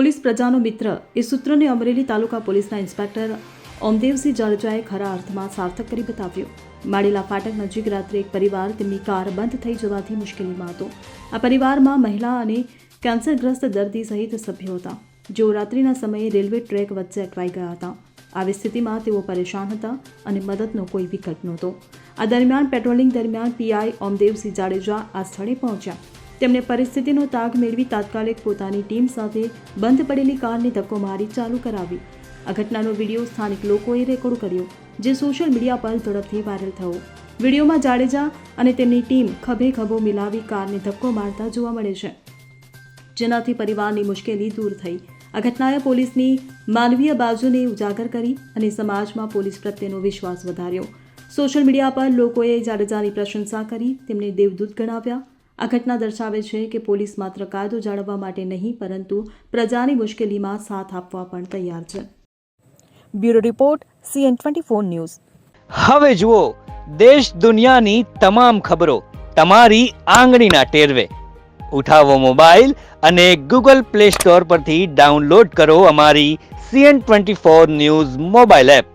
Police પ્રજાનો મિત્ર એ સૂત્રને અમરેલી તાલુકા પોલીસના ઇન્સ્પેક્ટર ઓમદેવસિંહ જાડેજાએ ખરા અર્થમાં સાર્થક કરી બતાવ્યો. માળેલા ફાટક નજીક રાત્રે એક પરિવાર તેમની કાર બંધ થઈ જવાથી મુશ્કેલીમાં હતો. આ પરિવારમાં મહિલા અને કેન્સરગ્રસ્ત દર્દી સહિત સભ્યો હતા. જેઓ રાત્રિના સમયે રેલવે ટ્રેક વચ્ચે અટવાઈ ગયા હતા. આવી સ્થિતિમાં તેઓ પરેશાન હતા અને મદદનો કોઈ વિકલ્પ નહોતો. આ દરમિયાન પેટ્રોલિંગ દરમિયાન પીઆઈ ઓમદેવસિંહ જાડેજા આ સ્થળે પહોંચ્યા. તેમણે પરિસ્થિતિનો તાગ મેળવી તાત્કાલિક પોતાની ટીમ સાથે બંધ પડેલી કારને ધક્કો મારી ચાલુ કરાવી. આ ઘટનાનો વીડિયો સ્થાનિક લોકોએ રેકોર્ડ કર્યો, જે સોશિયલ મીડિયા પર ઝડપથી વાયરલ થયો. વિડીયોમાં જાડેજા અને તેમની ટીમ ખભે ખભો મિલાવી કારને ધક્કો મારતા જોવા મળે છે. જેનાથી પરિવારની મુશ્કેલી દૂર થઈ. આ ઘટનાએ પોલીસની માનવીય બાજુને ઉજાગર કરી અને સમાજમાં પોલીસ પ્રત્યેનો વિશ્વાસ વધાર્યો. સોશિયલ મીડિયા પર લોકોએ જાડેજાની પ્રશંસા કરી, તેમને દેવદૂત ગણાવ્યા આ ઘટના દર્શાવે છે કે પોલીસ માત્ર કાયદો જાળવવા માટે નહીં, પરંતુ પ્રજાની મુશ્કેલીમાં સાથ આપવા પણ તૈયાર છે. Bureau report, CN twenty four news. હવે જુઓ, દેશ દુનિયાની તમામ ખબરો તમારી આંગળીના ટેરવે. ઉઠાવો મોબાઈલ અને ગૂગલ પ્લે સ્ટોર પરથી ડાઉનલોડ કરો અમારી CN twenty four news mobile app.